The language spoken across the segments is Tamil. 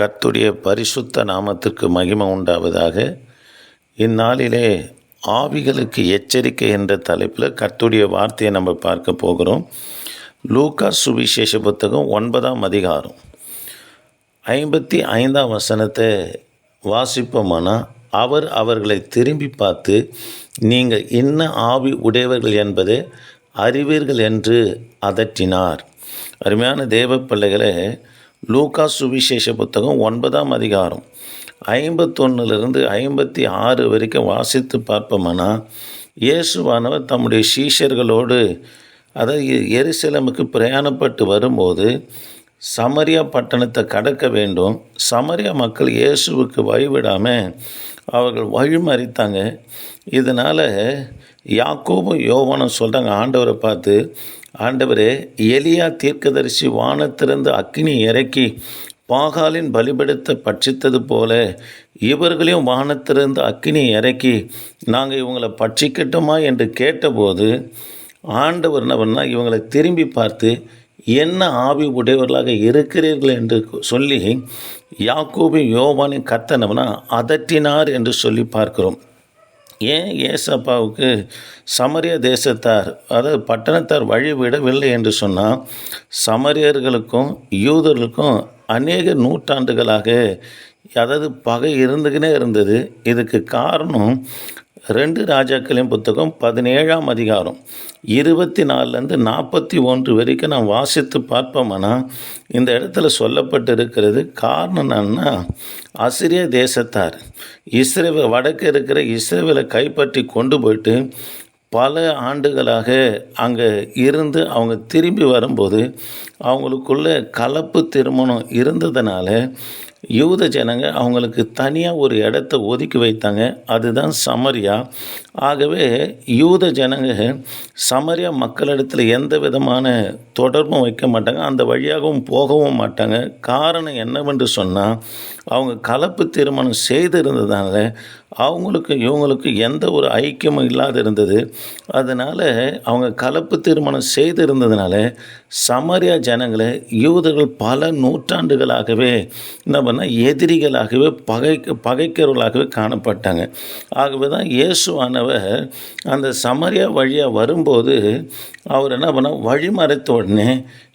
கர்த்துடைய பரிசுத்த நாமத்திற்கு மகிமை உண்டாவதாக. இந்நாளிலே ஆவிகளுக்கு எச்சரிக்கை என்ற தலைப்பில் கர்த்துடைய வார்த்தையை நம்ம பார்க்க போகிறோம். லூக்கா சுவிசேஷ புத்தகம் ஒன்பதாம் அதிகாரம். ஐம்பத்தி ஐந்தாம் வசனத்தை வாசிப்போமானா அவர் அவர்களை திரும்பி பார்த்து நீங்கள் என்ன ஆவி உடையவர்கள் என்பதை அறிவீர்கள் என்று அதட்டினார். அருமையான தேவ பிள்ளைகளை லூகா சுவிசேஷ புத்தகம் ஒன்பதாம் அதிகாரம். ஐம்பத்தொன்னுலேருந்து ஐம்பத்தி ஆறு வரைக்கும் வாசித்து பார்ப்போம்னா இயேசுவானவர் தம்முடைய சீஷர்களோடு அதாவது எருசலேமுக்கு பிரயாணப்பட்டு வரும்போது சமரியா பட்டணத்தை கடக்க வேண்டும். சமரியா மக்கள் இயேசுவுக்கு வழிவிடாமல் அவர்கள் வழிமறித்தாங்க. இதனால் யாக்கோபும் யோவானும் சொல்கிறாங்க ஆண்டவரை பார்த்து ஆண்டவரே எலியா தீர்க்கதரிசி வானத்திலிருந்து அக்னி இறக்கி பாகாலின் பலிபடுத்த பட்சித்தது போல இவர்களையும் வானத்திலிருந்து அக்னி இறக்கி நாங்கள் இவங்களை பட்சிக்கட்டுமா என்று கேட்டபோது ஆண்டவர் என்ன பண்ணால் இவங்களை திரும்பி பார்த்து என்ன ஆவி உடையவர்களாக இருக்கிறீர்கள்? என்று சொல்லி யாக்கோபி யோவானின் கத்தனவனா அதட்டினார் என்று சொல்லி பார்க்கிறோம். ஏன் ஏசப்பாவுக்கு சமரிய தேசத்தார் அதாவது பட்டணத்தார் வழி விடவில்லை என்று சொன்னால் சமரியர்களுக்கும் யூதர்களுக்கும் அநேக நூற்றாண்டுகளாக அதாவது பகை இருந்துக்கினே இருந்தது. இதுக்கு காரணம் ரெண்டு ராஜாக்களின் புத்தகம் பதினேழாம் அதிகாரம். இருபத்தி நாலுலேருந்து நாற்பத்தி ஒன்று வரைக்கும் நான் வாசித்து பார்ப்போம்னா இந்த இடத்துல சொல்லப்பட்டு இருக்கிறது காரணம் என்னன்னா அசிரிய தேசத்தார். இஸ்ரேவ வடக்கு இருக்கிற இஸ்ரேவலை கைப்பற்றி கொண்டு போயிட்டு பல ஆண்டுகளாக அங்கே இருந்து அவங்க திரும்பி வரும்போது அவங்களுக்குள்ள கலப்பு திருமணம் இருந்ததுனால யூத ஜனங்க அவங்களுக்கு தனியாக ஒரு இடத்த ஒதுக்கி வைத்தாங்க. அதுதான் சமரியா. ஆகவே யூத ஜனங்க சமரியா மக்களிடத்தில் எந்த விதமான தொடர்பும் வைக்க மாட்டாங்க. அந்த வழியாகவும் போகவும் மாட்டாங்க. காரணம் என்னவென்று சொன்னால் அவங்க கலப்பு திருமணம் செய்திருந்ததுனால அவங்களுக்கு இவங்களுக்கு எந்த ஒரு ஐக்கியமும் இல்லாது இருந்தது. அதனால் அவங்க கலப்பு திருமணம் செய்திருந்ததுனால சமரியா ஜனங்களை யூதர்கள் பல நூற்றாண்டுகளாகவே நம்ம பண்ணால் எதிரிகளாகவே பகை பகைக்கிறவர்களாகவே காணப்பட்டாங்க. ஆகவே தான் இயேசுவானவர் அந்த சமரியா வழியாக வரும்போது அவர் என்ன பண்ணால் வழிமறைத்த உடனே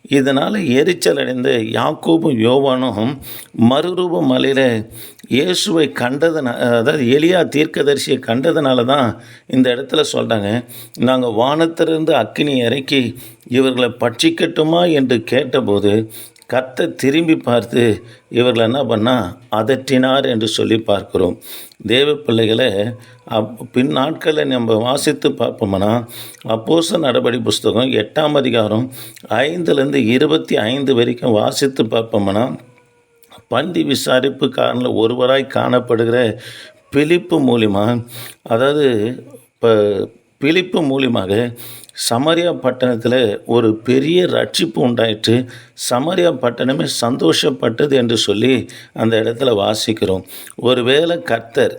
இதனால் எரிச்சல் அடைந்த யாக்கோபும் யோவானும் மறுரூப மலையில் இயேசுவை கண்டதுனா அதாவது எளியா தீர்க்கதரிசியை கண்டதுனால தான் இந்த இடத்துல சொல்கிறாங்க நாங்கள் வானத்திலிருந்து அக்கினி இறக்கி இவர்களை பட்சிக்கட்டுமா? என்று கேட்டபோது கத்தை திரும்பி பார்த்து இவர்கள் என்ன பண்ணால் அதட்டினார் என்று சொல்லி பார்க்கிறோம். தேவ பிள்ளைகளை அப் பின் நாட்களில் நம்ம வாசித்து பார்ப்போம்னா அப்போச நடபடி புஸ்தகம் எட்டாம் அதிகாரம் ஐந்துலேருந்து இருபத்தி ஐந்து வரைக்கும் வாசித்து பார்ப்போம்னா பந்தி விசாரிப்புக்காரனில் ஒருவராய் காணப்படுகிற பிலிப்பு மூலிமா அதாவது இப்போ பிலிப்பு மூலியமாக சமரியா பட்டணத்தில் ஒரு பெரிய ரட்சிப்பு உண்டாயிற்று. சமரியா பட்டணமே சந்தோஷப்பட்டது என்று சொல்லி அந்த இடத்துல வாசிக்கிறோம். ஒருவேளை கர்த்தர்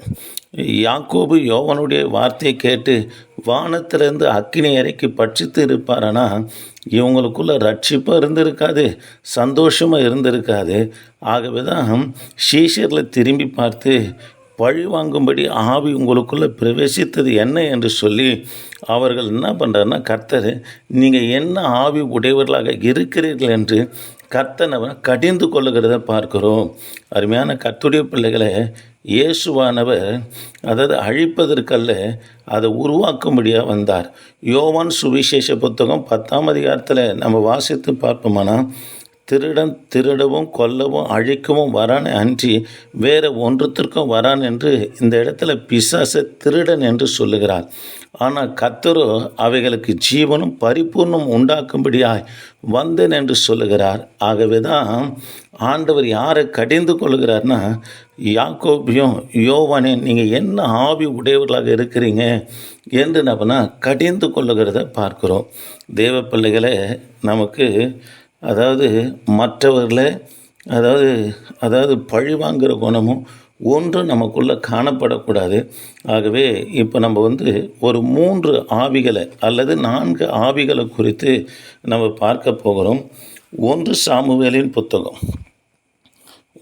யாக்கோபு யோவனுடைய வார்த்தையை கேட்டு வானத்திலிருந்து அக்கினி இறக்கி பட்சித்து இருப்பாரனா? இவங்களுக்குள்ள ரட்சிப்பும் இருந்திருக்காது சந்தோஷமாக இருந்திருக்காது. ஆகவே தான் ஷீஷரில் திரும்பி பார்த்து பழி வாங்கும்படி ஆவி உங்களுக்குள்ளே பிரவேசித்தது என்ன என்று சொல்லி அவர்கள் என்ன பண்ணுறாருன்னா கர்த்தர் நீங்கள் என்ன ஆவி உடையவர்களாக இருக்கிறீர்கள் என்று கர்த்தனவர் கடிந்து கொள்ளுகிறத பார்க்கிறோம். அருமையான கர்த்துடைய பிள்ளைகளை இயேசுவானவர் அதாவது அழிப்பதற்கல்ல அதை உருவாக்கும்படியாக வந்தார். யோவான் சுவிசேஷ புத்தகம் பத்தாம் அதிகாரத்தில் நம்ம வாசித்து பார்ப்போம்னா திருடன் திருடவும் கொல்லவும் அழிக்கவும் வரான் அன்றி வேறு ஒன்றுத்திற்கும் வரான் என்று இந்த இடத்துல பிசாசை திருடன் என்று சொல்லுகிறார். ஆனால் கத்தரோ அவைகளுக்கு ஜீவனும் பரிபூர்ணம் உண்டாக்கும்படியாய் வந்தேன் என்று சொல்லுகிறார். ஆகவே தான் ஆண்டவர் யாரை கடிந்து கொள்கிறார்னா யாக்கோபியும் யோவானே நீங்கள் என்ன ஆவி உடையவர்களாக இருக்கிறீங்க என்று நம்ம கடிந்து கொள்ளுகிறத பார்க்கிறோம். தேவ பிள்ளைகளை நமக்கு அதாவது மற்றவர்களை அதாவது அதாவது பழி வாங்குகிற குணமும் ஒன்றும் நமக்குள்ளே காணப்படக்கூடாது. ஆகவே இப்போ நம்ம வந்து ஒரு மூன்று ஆவிகளை அல்லது நான்கு ஆவிகளை குறித்து நம்ம பார்க்க போகிறோம். ஒன்று சாமுவேலின் புத்தகம்.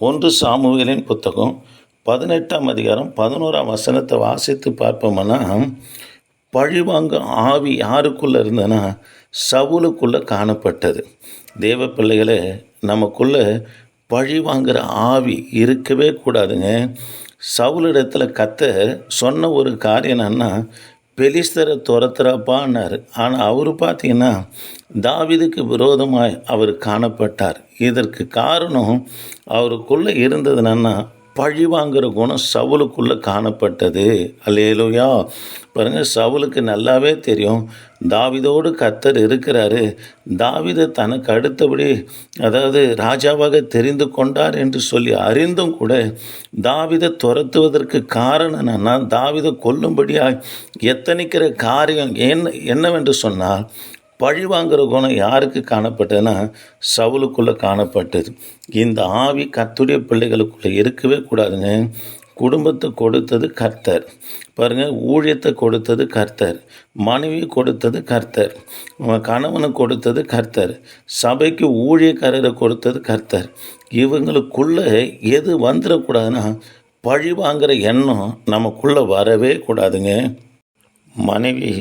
ஒன்று சாமுவேலின் புத்தகம் பதினெட்டாம் அதிகாரம் பதினோராம் வசனத்தை வாசித்து பார்ப்போம்னா பழிவாங்க ஆவி யாருக்குள்ளே இருந்ததுன்னா சவுலுக்குள்ளே காணப்பட்டது. தேவ பிள்ளைகளே நமக்குள்ளே பழி வாங்குகிற ஆவி இருக்கவே கூடாதுங்க. சவுலிடத்தில் கத்த சொன்ன ஒரு காரியம் என்னன்னா பெலிஸ்தரை துரத்துறப்பான்னார். ஆனால் அவர் பார்த்தீங்கன்னா தாவிதுக்கு விரோதமாய் அவர் காணப்பட்டார். இதற்கு காரணம் அவருக்குள்ளே இருந்தது என்னன்னா பழி வாங்குகிற குணம் சவுலுக்குள்ளே காணப்பட்டது. அல்லேலோயா. பாருங்கள் சவுலுக்கு நல்லாவே தெரியும். தாவிதோடு கத்தர் இருக்கிறாரு. தாவிதை தனக்கு அடுத்தபடி அதாவது ராஜாவாக தெரிந்து கொண்டார் என்று சொல்லி அறிந்தும் கூட தாவிதை துரத்துவதற்கு காரணம் என்னன்னா தாவிதை கொல்லும்படியாக எத்தனைக்கிற காரியம் என்ன என்னவென்று சொன்னால் பழிவாங்கிற குணம் யாருக்கு காணப்பட்டதுன்னா சவுலுக்குள்ளே காணப்பட்டது. இந்த ஆவி கத்துடைய பிள்ளைகளுக்குள்ளே இருக்கவே கூடாதுங்க. குடும்பத்தை கொடுத்தது கர்த்தர். பாருங்கள் ஊழியத்தை கொடுத்தது கர்த்தர். மனைவி கொடுத்தது கர்த்தர். கணவனை கொடுத்தது கர்த்தர். சபைக்கு ஊழியக்காரரை கொடுத்தது கர்த்தர். இவங்களுக்குள்ளே எது வந்துடக்கூடாதுன்னா பழி வாங்குகிற எண்ணம் நமக்குள்ளே வரவே கூடாதுங்க. மனைவி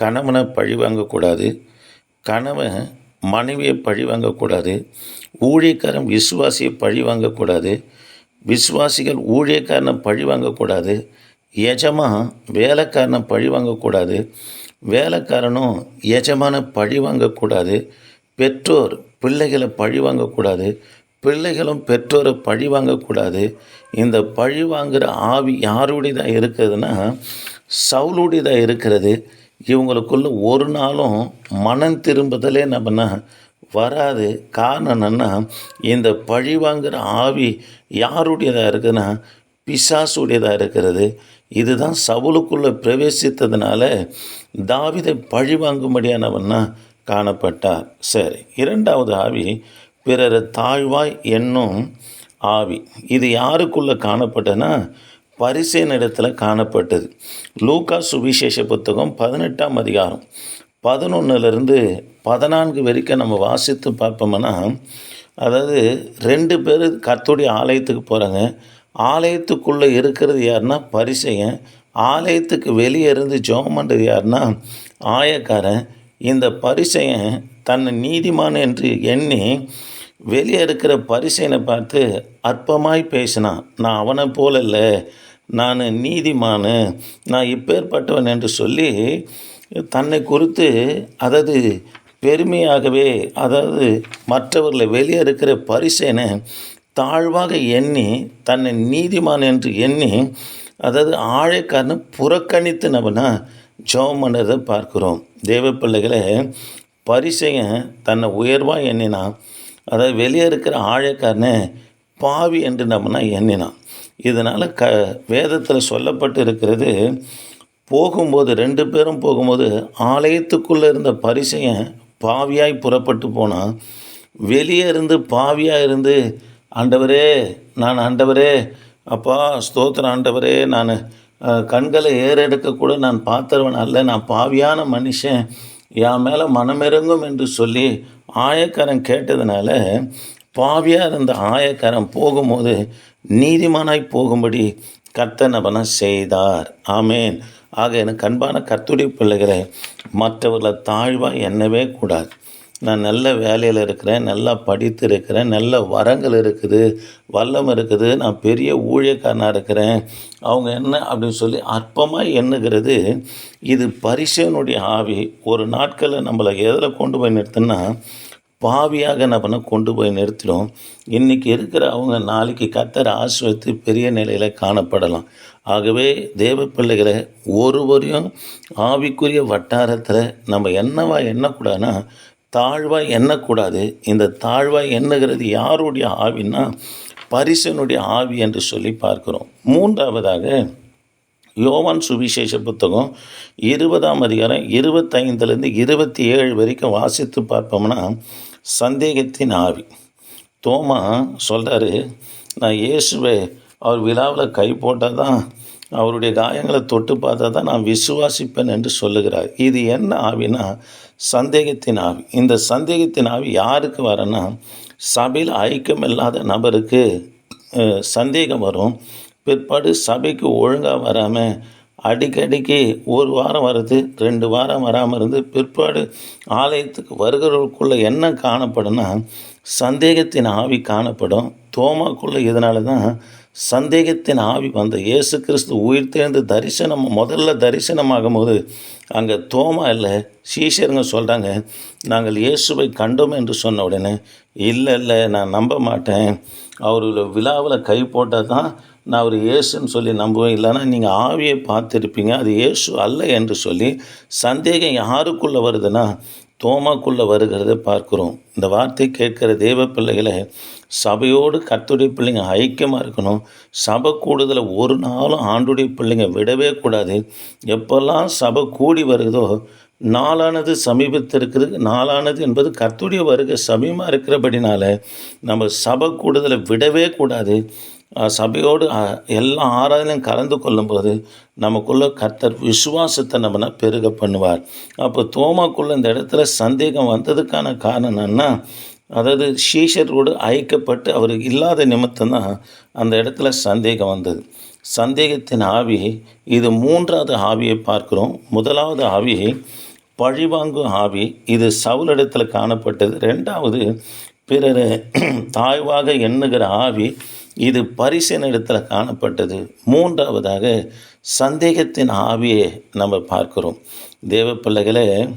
கணவனை பழி வாங்கக்கூடாது கணவன் மனைவியை பழி வாங்கக்கூடாது ஊழியக்காரன் விசுவாசியை பழி வாங்கக்கூடாது விசுவாசிகள் ஊழியக்காரனை பழி வாங்கக்கூடாது எஜமா வேலைக்காரனை பழி வாங்கக்கூடாது வேலைக்காரனும் எஜமான பழி வாங்கக்கூடாது பெற்றோர் பிள்ளைகளை பழி வாங்கக்கூடாது பிள்ளைகளும் பெற்றோரை பழி வாங்கக்கூடாது. இந்த பழி வாங்குகிற ஆவி யாருடையதாக இருக்கிறதுனா சவுளுடையதாக இருக்கிறது. இவங்களுக்குள்ள ஒரு நாளும் மனம் திரும்புதலே நம்மனா வராது. காரணம் என்னன்னா இந்த பழி வாங்குகிற ஆவி யாருடையதாக இருக்குதுன்னா பிசாசுடையதாக இருக்கிறது. இதுதான் சவுலுக்குள்ளே பிரவேசித்ததுனால தாவிதை பழி வாங்கும்படியானவன்னா காணப்பட்டார். சரி இரண்டாவது ஆவி பிறரை தாழ்வாய் என்னும் ஆவி. இது யாருக்குள்ளே காணப்பட்டனா பரிசேன் இடத்துல காணப்பட்டது. லூக்கா சுவிசேஷ புத்தகம் பதினெட்டாம் அதிகாரம். பதினொன்னுலேருந்து பதினான்கு வரைக்கும் நம்ம வாசித்து பார்ப்போம்னா அதாவது ரெண்டு பேர் கர்த்துடைய ஆலயத்துக்கு போகிறாங்க ஆலயத்துக்குள்ளே இருக்கிறது யாருன்னா பரிசையன். ஆலயத்துக்கு வெளியே இருந்து ஜெபம் பண்ணுறது யாருன்னா ஆயக்காரன். இந்த பரிசையன் தன்னை நீதிமான் என்று எண்ணி வெளியே இருக்கிற பரிசையனை பார்த்து அற்பமாய் பேசினான். நான் அவனை போல இல்லை நான் நீதிமான் நான் இப்பேற்பட்டவன் என்று சொல்லி தன்னை குறித்து அதாவது பெருமையாகவே அதாவது மற்றவர்களை வெளியே இருக்கிற பரிசேனை தாழ்வாக எண்ணி தன்னை நீதிமான் என்று எண்ணி அதாவது ஆழைக்காரனை புறக்கணித்து நம்மனா ஜெபம் பண்ணுறதை பார்க்குறோம். தேவ பிள்ளைகளை பரிசையன் தன்னை உயர்வாக எண்ணினான். அதாவது வெளியே இருக்கிற ஆழைக்காரனை பாவி என்று நம்மனா எண்ணினான். இதனால் க வேதத்தில் சொல்லப்பட்டு இருக்கிறது போகும்போது ரெண்டு பேரும் போகும்போது ஆலயத்துக்குள்ளே இருந்த பரிசையன் பாவியாய் புறப்பட்டு போனால் வெளியே இருந்து பாவியாக இருந்து ஆண்டவரே நான் ஆண்டவரே அப்பா ஸ்தோத்திர ஆண்டவரே நான் கண்களை ஏறெடுக்க கூட நான் பார்த்தவன் அல்ல நான் பாவியான மனுஷன் என் மேலே மனமிறங்கும் என்று சொல்லி ஆயக்காரன் கேட்டதுனால பாவியாக இருந்த ஆயக்காரன் போகும்போது நீதிமானாய் போகும்படி கர்த்தனவன செய்தார். ஆமேன். ஆக எனக்கு அன்பான கர்த்துடைய பிள்ளைகளை மற்றவர்களை தாழ்வாக எண்ணவே கூடாது. நான் நல்ல வேலையில் இருக்கிறேன் நல்லா படித்து இருக்கிறேன் நல்ல வரங்கள் இருக்குது வல்லம் இருக்குது நான் பெரிய ஊழியக்காரனாக இருக்கிறேன் அவங்க என்ன அப்படின்னு சொல்லி அற்பமாக எண்ணுகிறது இது பரிசனுடைய ஆவி. ஒரு நாட்களில் நம்மளை எதில் கொண்டு போய் நிறுத்துன்னா பாவியாக நம்ம கொண்டு போய் நிறுத்திடும். இன்றைக்கி இருக்கிற அவங்க நாளைக்கு கத்தரை ஆசிரியத்து பெரிய நிலையில் காணப்படலாம். ஆகவே தேவ பிள்ளைகளை ஒருவரையும் ஆவிக்குரிய வட்டாரத்தில் நம்ம என்னவா எண்ணக்கூடாதுன்னா தாழ்வாக எண்ணக்கூடாது. இந்த தாழ்வாக எண்ணுகிறது யாருடைய ஆவின்னா பரிசனுடைய ஆவி என்று சொல்லி பார்க்கிறோம். மூன்றாவதாக யோவான் சுவிசேஷ புத்தகம் இருபதாம் அதிகாரம் இருபத்தைந்துலேருந்து இருபத்தி ஏழு வரைக்கும் வாசித்து பார்ப்போம்னா சந்தேகத்தின் ஆவி. தோமா சொல்கிறாரு நான் இயேசுவை அவர் விழாவில் கை போட்டால் தான் அவருடைய காயங்களை தொட்டு பார்த்தா தான் நான் விசுவாசிப்பேன் என்று சொல்லுகிறார். இது என்ன ஆவினா சந்தேகத்தின் ஆவி. இந்த சந்தேகத்தின் ஆவி யாருக்கு வரனா சபையில் ஐக்கியம் இல்லாத நபருக்கு சந்தேகம் வரும். பிற்பாடு சபைக்கு ஒழுங்காக வராமல் அடிக்கடிக்கு ஒரு வாரம் வருது ரெண்டு வாரம் வராமல் இருந்து பிற்பாடு ஆலயத்துக்கு வருகிறவர்களுக்குள்ளே என்ன காணப்படும்னா சந்தேகத்தின் ஆவி காணப்படும். தோமாக்குள்ளே இதனால தான் சந்தேகத்தின் ஆவி வந்த இயேசு கிறிஸ்து உயிர் தேர்ந்து தரிசனம் முதல்ல தரிசனமாகும் போது அங்கே தோமா இல்லை சீஷருங்க சொல்கிறாங்க நாங்கள் இயேசுவை கண்டோம் என்று சொன்ன உடனே இல்லை இல்லை நான் நம்ப மாட்டேன். அவரோட விழாவில் கை போட்டால் தான் நான் அவர் இயேசுன்னு சொல்லி நம்புவேன். இல்லைன்னா நீங்கள் ஆவியை பார்த்துருப்பீங்க அது இயேசு அல்ல என்று சொல்லி சந்தேகம் யாருக்குள்ளே வருதுன்னா தோமாக்குள்ளே வருகிறத பார்க்குறோம். இந்த வார்த்தை கேட்குற தேவ பிள்ளைகளை சபையோடு கத்துடைய பிள்ளைங்க ஐக்கியமாக இருக்கணும். சபை கூடுதலை ஒரு நாளும் ஆண்டுடைய பிள்ளைங்க விடவே கூடாது. எப்போல்லாம் சபை கூடி வருதோ நாளானது சமீபத்திருக்குது நாளானது என்பது கத்துடைய வருகை சமீபமாக இருக்கிறபடினால நம்ம சபை கூடுதலை விடவே கூடாது. சபையோடு எல்லா ஆராதனையும் கலந்து கொள்ளும்போது நமக்குள்ளே கர்த்தர் விசுவாசத்தை நம்ம பெருக பண்ணுவார். அப்போ தோமாக்குள்ள இந்த இடத்துல சந்தேகம் வந்ததுக்கான காரணம் என்னன்னா அதாவது ஷீஷரோடு ஐக்கப்பட்டு அவர் இல்லாத நிமித்தம் தான் அந்த இடத்துல சந்தேகம் வந்தது. சந்தேகத்தின் ஆவி இது மூன்றாவது ஆவியை பார்க்குறோம். முதலாவது ஆவி பழிவாங்கும் ஆவி இது சவுலிடத்தில் காணப்பட்டது. ரெண்டாவது பிறரை தாழ்வாக எண்ணுகிற ஆவி இது பரிசின் இடத்துல காணப்பட்டது. மூன்றாவதாக சந்தேகத்தின் ஆவியை நம்ம பார்க்குறோம். தேவ பிள்ளைகளை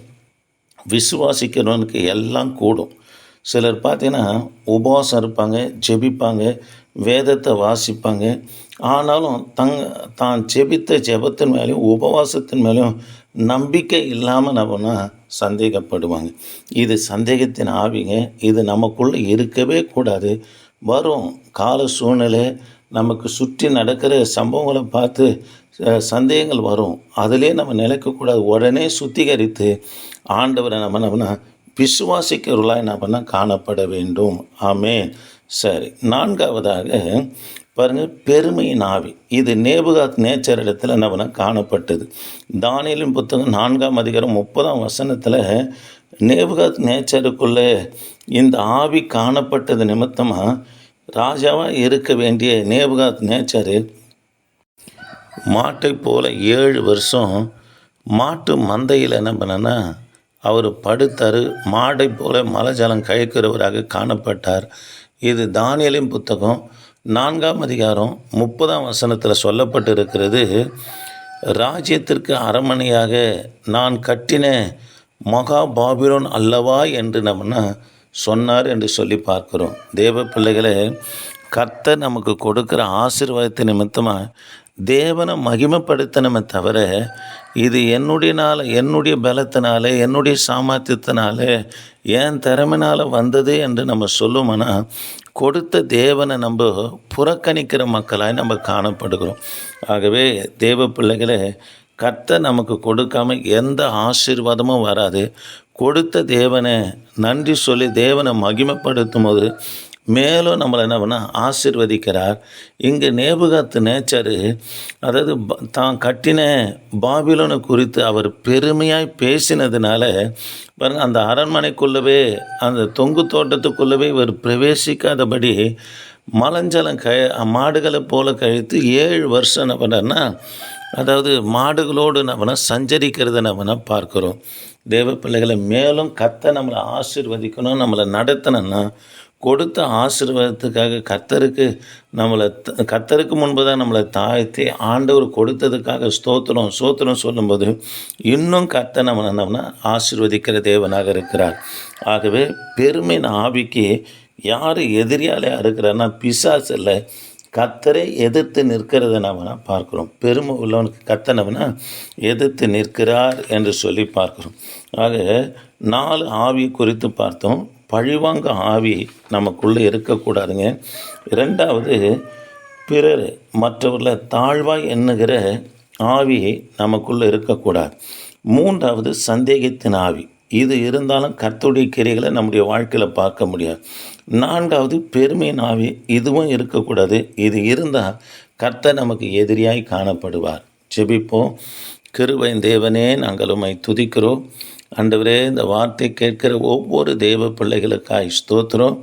விசுவாசிக்கிறவனுக்கு எல்லாம் கூடும். சிலர் பார்த்தீங்கன்னா உபவாசம் இருப்பாங்க ஜெபிப்பாங்க வேதத்தை வாசிப்பாங்க. ஆனாலும் தங் தான் ஜெபித்த ஜெபத்தின் மேலேயும் உபவாசத்தின் மேலேயும் நம்பிக்கை இல்லாமல் நம்மனா சந்தேகப்படுவாங்க. இது சந்தேகத்தின் ஆவிங்க. இது நமக்குள்ளே இருக்கவே கூடாது. வரும் கால சூழ்நிலை நமக்கு சுற்றி நடக்கிற சம்பவங்களை பார்த்து சந்தேகங்கள் வரும். அதிலே நம்ம நிலைக்கக்கூடாது. உடனே சுத்திகரித்து ஆண்டவரை நம்ம என்ன விசுவாசிக்கிறவர்களாய் நம்ம என்ன காணப்பட வேண்டும். ஆமே சரி நான்காவதாக பாருங்கள் பெருமையின் ஆவி. இது நேபுகாத் நேச்சர் இடத்துல நம்ம காணப்பட்டது. தானியலின் புத்தகம் நான்காம் அதிகாரம் முப்பதாம் வசனத்தில் நேபுகாத் நேச்சருக்குள்ளே இந்த ஆவி காணப்பட்டது நிமித்தமாக ராஜாவாக இருக்க வேண்டிய நேபுகாத் நேச்சரு மாட்டை போல ஏழு வருஷம் மாட்டு மந்தையில் என்ன பண்ணனா அவர் படுத்தார் மாடை போல மலஜலம் கழிக்கிறவராக காணப்பட்டார். இது தானியலின் புத்தகம். நான்காம் அதிகாரம் முப்பதாம் வசனத்தில் சொல்லப்பட்டு இருக்கிறது ராஜ்யத்திற்கு அரமனையாக நான் கட்டின மகா பாபிலோன் அல்லவா என்று நம்ம சொன்னார் என்று சொல்லி பார்க்கிறோம். தேவ பிள்ளைகளே கர்த்தர் நமக்கு கொடுக்குற ஆசீர்வாதத்தை நிமித்தமாக தேவனை மகிமைப்படுத்தணுமே தவிர இது என்னுடையனால என்னுடைய பலத்தினாலே என்னுடைய சாமர்த்தியத்தினாலே என் திறமைனால் வந்தது என்று நம்ம சொல்லுவோம்னா கொடுத்த தேவனை நம்ம புறக்கணிக்கிற மக்களாய் நம்ம காணப்படுகிறோம். ஆகவே தேவ பிள்ளைகளை கர்த்தர் நமக்கு கொடுக்காம எந்த ஆசீர்வாதமும் வராது. கொடுத்த தேவனை நன்றி சொல்லி தேவனை மகிமைப்படுத்தும் போது மேலும் நம்மளை என்ன பண்ண ஆசிர்வதிக்கிறார். இங்கே நேபுகாத்து நேச்சரு அதாவது தான் கட்டின பாபிலோனை குறித்து அவர் பெருமையாய் பேசினதுனால பாருங்க அந்த அரண்மனைக்குள்ளவே அந்த தொங்கு தோட்டத்துக்குள்ளவே இவர் பிரவேசிக்காதபடி மலஞ்சலம் க மாடுகளை போல கழித்து ஏழு வருஷம் என்ன பண்ணார்னா அதாவது மாடுகளோடு நம்ம சஞ்சரிக்கிறத நம்ம பார்க்குறோம் தேவ பிள்ளைகளை மேலும் கத்த நம்மளை ஆசிர்வதிக்கணும் நம்மளை நடத்தணும்னா கொடுத்த ஆசீர்வாதத்துக்காக கத்தருக்கு நம்மளை கத்தருக்கு முன்பு தான் நம்மளை தாழ்த்தி ஆண்டவர் கொடுத்ததுக்காக ஸ்தோத்திரம் ஸ்தோத்திரம் சொல்லும்போது இன்னும் கத்தை நம்ம நம்மனா ஆசீர்வதிக்கிற தேவனாக இருக்கிறார். ஆகவே பெருமையின் ஆவிக்கு யார் எதிரியாலையாக இருக்கிறாருன்னா பிசாஸ் இல்லை கத்தரை எதிர்த்து நிற்கிறத நம்ம பார்க்குறோம். பெருமை உள்ளவனுக்கு கத்தனவனா எதிர்த்து நிற்கிறார் என்று சொல்லி பார்க்குறோம். ஆக நாலு ஆவி குறித்து பார்த்தோம். பழிவாங்க ஆவி நமக்குள்ளே இருக்கக்கூடாதுங்க. ரெண்டாவது பிறர் மற்றவர்களை தாழ்வாய் எண்ணுகிற ஆவி நமக்குள்ளே இருக்கக்கூடாது. மூன்றாவது சந்தேகத்தின் ஆவி. இது இருந்தாலும் கர்த்தருடைய கிரைகளை நம்முடைய வாழ்க்கையில் பார்க்க முடியாது. நான்காவது பெருமையின் ஆவி இதுவும் இருக்கக்கூடாது. இது இருந்தால் கர்த்தர் நமக்கு எதிரியாய் காணப்படுவார். ஜெபிப்போம். கிருபையின் தேவனே நாங்கள் உம்மை துதிக்கிறோம். ஆண்டவரே இந்த வார்த்தை கேட்கிற ஒவ்வொரு தேவ பிள்ளைகளுக்காய் ஸ்தோத்திரம்.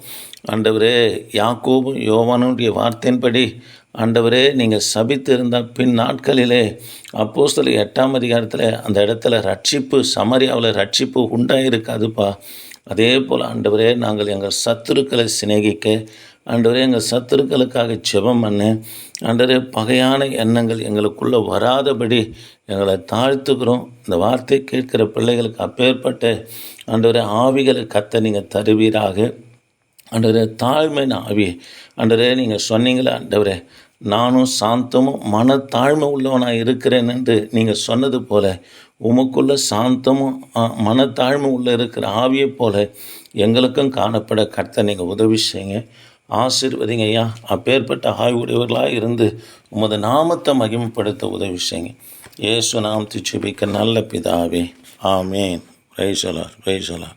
ஆண்டவரே யாக்கோபும் யோவானுடைய வார்த்தையின்படி ஆண்டவரே நீங்கள் சபித்து இருந்த பின் நாட்களிலே அப்போஸ்தல எட்டாம் அதிகாரத்தில் அந்த இடத்துல ரட்சிப்பு சமரியாவில் ரட்சிப்பு உண்டாயிருக்காதுப்பா. அதே போல் ஆண்டவரே நாங்கள் எங்கள் சத்துருக்களை சிநேகிக்க ஆண்டவரே எங்கள் சத்துருக்களுக்காக ஜெபம் பண்ண. ஆண்டவரே பகையான எண்ணங்கள் எங்களுக்குள்ளே வராதபடி எங்களை தாழ்த்துக்கிறோம் இந்த வார்த்தை கேட்கிற பிள்ளைகளுக்கு அப்பேற்பட்ட ஆண்டவரே ஆவிகளை கத்த நீங்கள் தருவீராக. ஆண்டவரே தாழ்மையின் ஆவி ஆண்டவரே நீங்கள் சொன்னீங்களே அண்டவரே நானும் சாந்தமும் மனத்தாழ்மை உள்ளவனாக இருக்கிறேன் என்று நீங்கள் சொன்னது போல உமக்குள்ள சாந்தமும் மனத்தாழ்மை உள்ள இருக்கிற ஆவியைப் போல எங்களுக்கும் காணப்பட கர்த்தர் நீங்கள் உதவி செய்யுங்க. ஆசீர்வதிங்க ஐயா. அப்பேற்பட்ட ஆய்வுடையவர்களாக இருந்து உமது நாமத்தை மகிமைப்படுத்த உதவி செய்யுங்க. இயேசு நாம் திச்சுபிக்க நல்ல பிதாவே. ஆமேன். ரைசலார் ரைசலார்